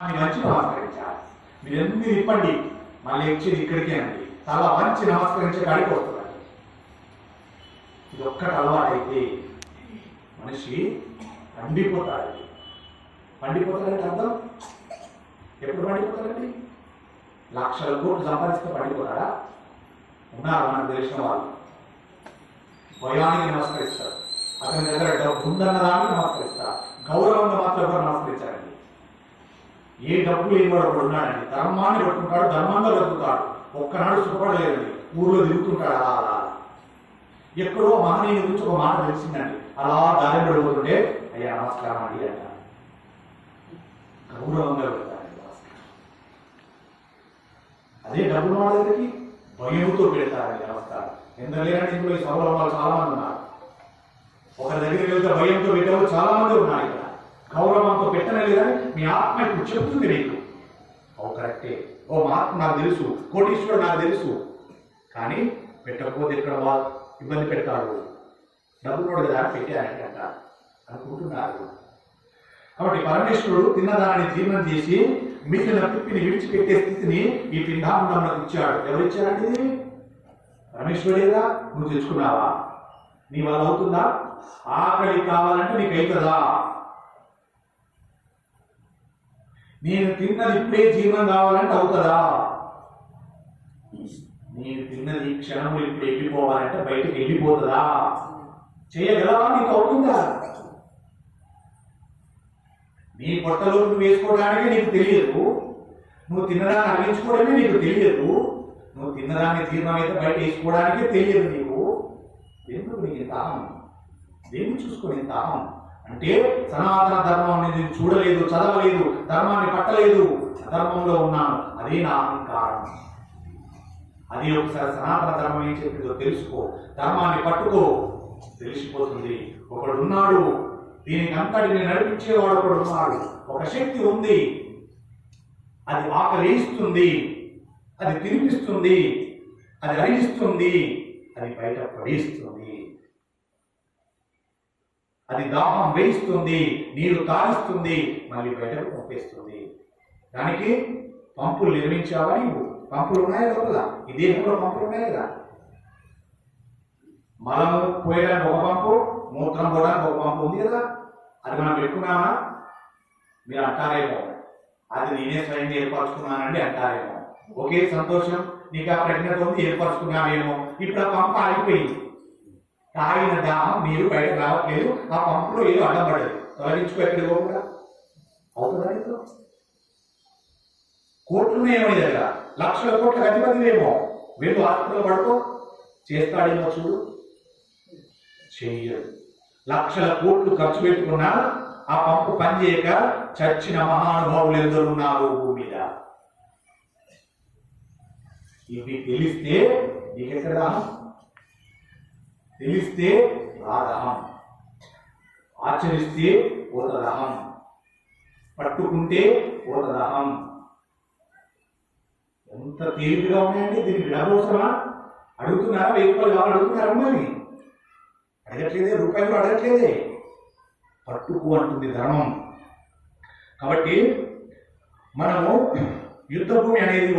అని మంచి నమస్కరించాలి మీరు ఎందుకు మీరు ఇప్పండి? మా లెక్చర్ ఇక్కడికే అండి. చాలా మంచి నమస్కరించే కాడికి వస్తుందండి ఇది ఒక్కటి అలవాటైతే మనిషి పండిపోతాడు. పండిపోతాడంటే అర్థం? ఎప్పుడు పండిపోతాడండి? లక్షల కోట్లు సంపాదిస్తే పండిపోతాడా? ఉన్నారు మనకు తెలిసిన వాళ్ళు? భయానికి నమస్కరిస్తారు. అతని దగ్గర డబ్బు ఉందన్న దానికి నమస్కరిస్తారు. గౌరవంగా మాత్రం ఎవరు నమస్కరించారండి? ఏ డబ్బు లేనివాడు ఒకడు ఉన్నాడండి ధర్మాన్ని పట్టుకుంటాడు ధర్మంగా బతుకుతాడు ఒక్కనాడు సుఖపడలేదండి ఊర్లో తిరుగుతుంటాడు అలా అలా ఎక్కడో మహనీయుని గురించి ఒక మాట తెలిసిందండి. అలా దారి పడిపోతుంటే అయ్యా నమస్కారం అండి అంట. గౌరవంగా పెడతాడు నమస్కారం. అదే డబ్బున్న వాళ్ళ దగ్గరికి భయంతో పెడతారండి నమస్కారం. ఎందుకంటే ఇంట్లో ఈ సభలో వాళ్ళు చాలా మంది ఉన్నారు. ఒకరి దగ్గరికి వెళ్తే భయంతో పెట్టేవాళ్ళు చాలా మంది ఉన్నారు ఇక్కడ. గౌరవంతో పెట్టనే మీ ఆత్మ ఇప్పుడు చెప్తుంది నీకు. ఓ కరెక్టే. ఓ మహాత్మ నాకు తెలుసు. కోటీశ్వరుడు నాకు తెలుసు. కానీ పెట్టకపోతే ఇక్కడ వాళ్ళు ఇబ్బంది పెడతాడు? డబ్బునోడు కదా పెట్టారంటే అనుకుంటున్నారు. కాబట్టి పరమేశ్వరుడు తిన్నదాన్ని జీర్ణం చేసి మిగిలిన పిప్పిని విడిచిపెట్టే స్థితిని ఈ పిండాండంలోకి ఇచ్చాడు. ఎవరు ఇచ్చారండి పరమేశ్వరుడేదా నువ్వు తెచ్చుకున్నావా నీ వల్ల అవుతుందా? ఆకలి కావాలంటే నీకు అవుతుందా నేను తిన్నది ఇప్పుడే జీర్ణం కావాలంటే అవుతుందా? నేను తిన్నది ఈ క్షణములు ఇప్పుడు వెళ్ళిపోవాలంటే బయటికి వెళ్ళిపోతుందా చేయగలవా నీకు అవుతుందా నీ పొట్టలో నువ్వు వేసుకోవడానికి నీకు తెలియదు. నువ్వు తిన్నదాన్ని అరిగించుకోవడమే నీకు తెలియదు. నువ్వు తిన్నదాన్ని జీర్ణమైతే బయట వేసుకోవడానికే తెలియదు నీకు. ఎందుకు నీకు ఇంత అహం దేన్ని చూసుకొని ఇంత అంటే సనాతన ధర్మం అనేది చూడలేదు చదవలేదు ధర్మాన్ని పట్టలేదు ధర్మంలో ఉన్నాను. అదే నా అహంకారం. అది ఒకసారి సనాతన ధర్మం ఏం చెప్పిందో తెలుసుకో. ధర్మాన్ని పట్టుకో. తెలిసిపోతుంది. ఒకడు ఉన్నాడు దీనికి అంతటిని నడిపించేవాడు ఒకడు ఉన్నాడు ఒక శక్తి ఉంది. అది ఆకలిస్తుంది అది తినిపిస్తుంది. అది అరిగిస్తుంది. అది బయట పడేస్తుంది అది దాహం వేయిస్తుంది నీరు తాగిస్తుంది మళ్ళీ బయటకు పంపేస్తుంది. దానికి పంపులు నిర్మించావా నీవు? పంపులు ఉన్నాయి లోపల? ఈ దేహంలో పంపులు ఉన్నాయి కదా మలం పోయడానికి ఒక పంపు మూత్రం పోవడానికి ఒక పంపు ఉంది కదా? అది మనం పెట్టుకున్నామా? మీరు అంటారేమో. అది నేనే స్వయంగా ఏర్పరచుకున్నానండి అంటారేమో. ఒకే సంతోషం. నీకు ఆ ప్రజ్ఞత ఉంది ఏర్పరచుకున్నామేమో ఇప్పుడు ఆ పంప ఆగిపోయింది. తాగిన దాహం నీరు బయట రావట్లేదు. ఆ పంపులో ఏదో అడ్డపడదు తొలగించుకో ఎక్కడికి పోకుండా. అవుతుందా నీకు? కోట్లున్నాయేమో నీ దగ్గర. లక్షల కోట్ల అధిపతివేమో వీళ్ళు హాస్పిటల్ పడుకో. చేస్తాడేమో చూడు. చెయ్యడు. లక్షల కోట్లు ఖర్చు పెట్టుకున్నా ఆ పంపు పనిచేయక చచ్చిన మహానుభావులు ఎందరున్నారు భూమి మీద. ఇవి తెలిస్తే నీకెక్కడ తెలిస్తే రాదహం. ఆచరిస్తే పోతదహం. పట్టుకుంటే పోతదహం. ఎంత తేలికగా ఉన్నాయండి దీనికి అవసరమా? అడుగుతున్నారా? వెయ్యి రూపాయలు కావాలి? అడుగుతున్నారా మరి అడగట్లేదే రూపాయలు అడగట్లేదే. పట్టుకు అంటుంది ధనం కాబట్టి మనము యుద్ధ భూమి అనేది